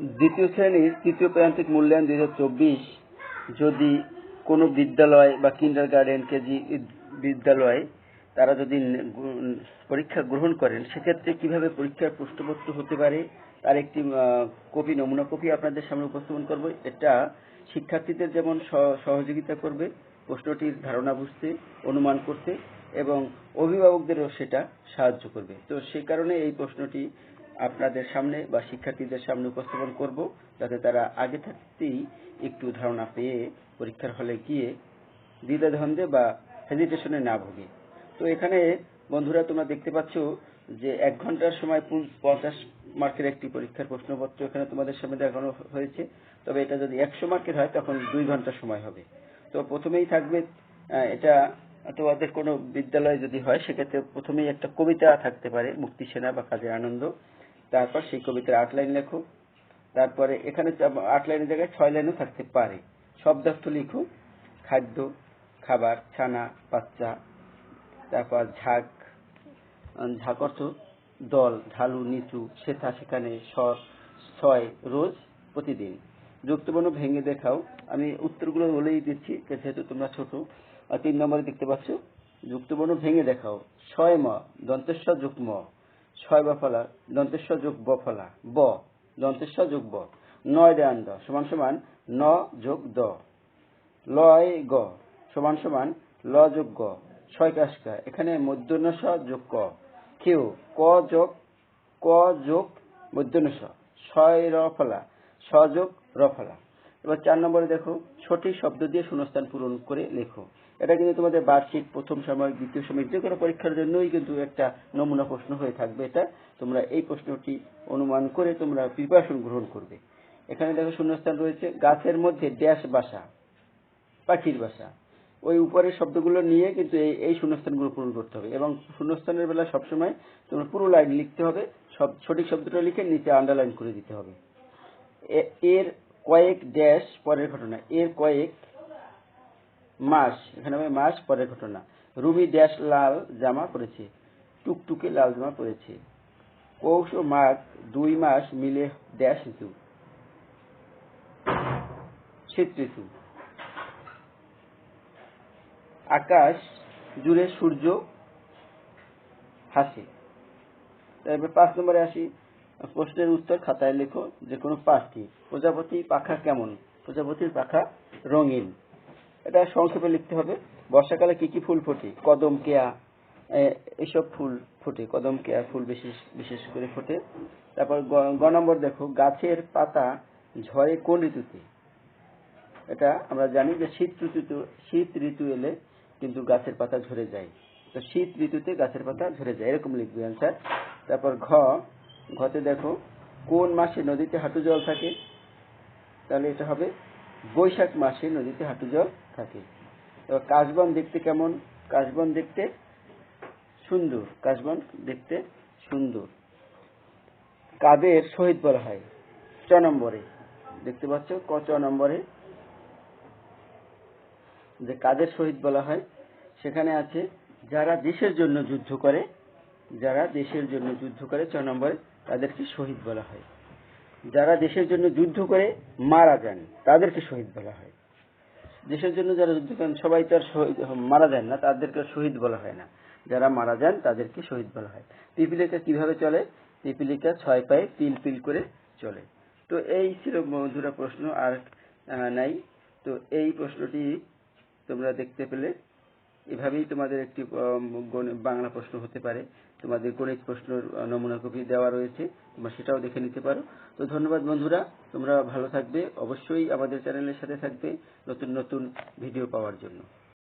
দ্বিতীয় শ্রেণির তৃতীয় প্রান্তিক মূল্যায়ন দুই যদি কোনো বিদ্যালয় বা কিন্ডার গার্ডেন কেজি বিদ্যালয় তারা যদি পরীক্ষা গ্রহণ করেন, সেক্ষেত্রে কীভাবে পরীক্ষার প্রশ্নপত্র হতে পারে? তার একটি কপি, নমুনা কপি আপনাদের সামনে উপস্থাপন করব। এটা শিক্ষার্থীদের যেমন সহ- সহযোগিতা করবে, প্রশ্নটির ধারণা বুঝতে, অনুমান করতে এবং অভিভাবকদেরও সেটা সাহায্য করবে। তো সেই কারণে এই প্রশ্নটি আপনাদের সামনে বা শিক্ষার্থীদের সামনে উপস্থাপন করব, যাতে তারা আগে থাকতেই একটু ধারণা পেয়ে পরীক্ষার হলে গিয়ে দ্বিধাদ্বন্দ্বে বা হেজিটেশনে না ভোগে। তো এখানে বন্ধুরা তোমরা দেখতে পাচ্ছ যে এক ঘণ্টার সময় পঞ্চাশ মার্কের একটি পরীক্ষার প্রশ্নপত্র এখানে তোমাদের সামনে দেখানো হয়েছে। তবে এটা যদি একশো মার্কের হয়, তখন দুই ঘণ্টা সময় হবে। তো প্রথমেই থাকবে এটা তোমাদের কোনো বিদ্যালয় যদি হয়, সেক্ষেত্রে প্রথমেই একটা কবিতা থাকতে পারে, মুক্তি সেনা বা কাজের আনন্দ। তারপর সেই কবিতার আট লাইন লেখো। তারপরে এখানে আট লাইনের জায়গায় ছয় লাইনও থাকতে পারে। শব্দার্থ লিখো, খাদ্য, খাবার, ছানা, বাচ্চা, তারপর ঝাঁক ঝাঁক অর্থ দল, ঢালু, নিচু, সেথা, সেখানে স্বর ছয়, রোজ, প্রতিদিন। যুক্তবর্ণ ভেঙে দেখাও। আমি উত্তরগুলো বলেই দিচ্ছি যেহেতু তোমরা ছোট তিন নম্বরে দেখতে পাচ্ছ, যুক্তবর্ণ ভেঙে দেখাও। ছয় ম, দন্তেশ্বর ম। ছয় বফলা দন্তেশ্বর যোগ বফলা, ব দন্তেশ্বর যোগ ব, নয় দেয়ান দ, সমান সমান ন যোগ দ। লয় গ, সমান সমান ল যোগ গ, ছয় কাশকা এখানে মধ্যনস যোগ ক, কেউ, ক যোগ ক যোগ মধ্যনস ছয় র ফলা, স যোগ র ফলা। এবার চার নম্বরে দেখো সঠিক শব্দ দিয়ে শূন্যস্থান পূরণ করে লেখো। এটা কিন্তু তোমাদের বার্ষিক প্রথম সাময়িক দ্বিতীয় সাময়িক যে কোনো পরীক্ষার জন্যই কিন্তু একটা নমুনা প্রশ্ন হয়ে থাকবে এটা। তোমরা এই প্রশ্নটি অনুমান করে তোমরা প্রিপারেশন গ্রহণ করবে। এখানে দেখো শূন্যস্থান রয়েছে। গাছের মধ্যে ড্যাশ বাসা, পাখির বাসা। ওই উপরের শব্দগুলো নিয়ে কিন্তু এই এই শূন্যস্থানগুলো পূরণ করতে হবে। এবং শূন্যস্থানের বেলা সবসময় তোমার পুরো লাইন লিখতে হবে। সব, সঠিক শব্দটা লিখে নিচে আন্ডারলাইন করে দিতে হবে। এর কয়েক ড্যাশ পরের ঘটনা। এর কয়েক মাস, এখানে হবে মাস পরের ঘটনা। রুমি ড্যাশ লাল জামা পরেছে, টুকটুকে লাল জামা পরেছে। পৌষ মাঘ দুই মাস মিলে ড্যাশ ঋতু, শীত ঋতু। আকাশ জুড়ে সূর্য হাসে তারপর পাঁচ নম্বরে আসি। প্রশ্নের উত্তর খাতায় লেখো যে কোনো পাঁচটি। প্রজাপতি পাখা কেমন? প্রজাপতির পাখা রঙিন। এটা সংক্ষেপে লিখতে হবে। বর্ষাকালে কি কি ফুল ফোটে? কদম, কেয়া এসব ফুল ফোটে। কদম, কেয়া ফুল বিশেষ বিশেষ করে ফোটে। তারপর গ- নম্বর দেখো, গাছের পাতা ঝরে কোন ঋতুতে? এটা আমরা জানি যে শীত ঋতু শীত ঋতু এলে কিন্তু গাছের পাতা ঝরে যায়। তো শীত ঋতুতে গাছের পাতা ঝরে যায়। এরকম লিখবে অ্যান্সার তারপর ঘ, ঘতে দেখো, কোন মাসে নদীতে হাঁটু জল থাকে? তাহলে এটা হবে বৈশাখ মাসে নদীতে হাঁটু জল থাকে। এবার কাশবন দেখতে কেমন? কাশবন দেখতে সুন্দর। কাশবন দেখতে সুন্দর। কাদের শহীদ বলা হয়? চ নম্বরে। দেখতে পাচ্ছ? ক, চ নম্বরে। যে কাদের শহীদ বলা হয়? সেখানে আছে, যারা দেশের জন্য যুদ্ধ করে, যারা দেশের জন্য যুদ্ধ করে ছ নম্বরে তাদেরকে শহীদ বলা হয়। যারা দেশের জন্য যুদ্ধ করে মারা যান, তাদেরকে শহীদ বলা হয়। দেশের জন্য যারা যুদ্ধ করেন, সবাই তো আর মারা যান না, তাদেরকে শহীদ বলা হয় না। যারা মারা যান, তাদেরকে শহীদ বলা হয়। পিপিলিকা কীভাবে চলে? পিপিলিকা ছয় পায়ে পিল পিল করে চলে। তো এই ছিল বন্ধুরা প্রশ্ন, আর নাই। তো এই প্রশ্নটি তোমরা দেখতে পেলে। এভাবেই তোমাদের একটি বাংলা প্রশ্ন হতে পারে। তোমাদের গণিত প্রশ্নের নমুনা কপি দেওয়া রয়েছে, তোমরা সেটাও দেখে নিতে পারো। তো ধন্যবাদ বন্ধুরা, তোমরা ভালো থাকবে, অবশ্যই আমাদের চ্যানেলের সাথে থাকবে নতুন নতুন ভিডিও পাওয়ার জন্য।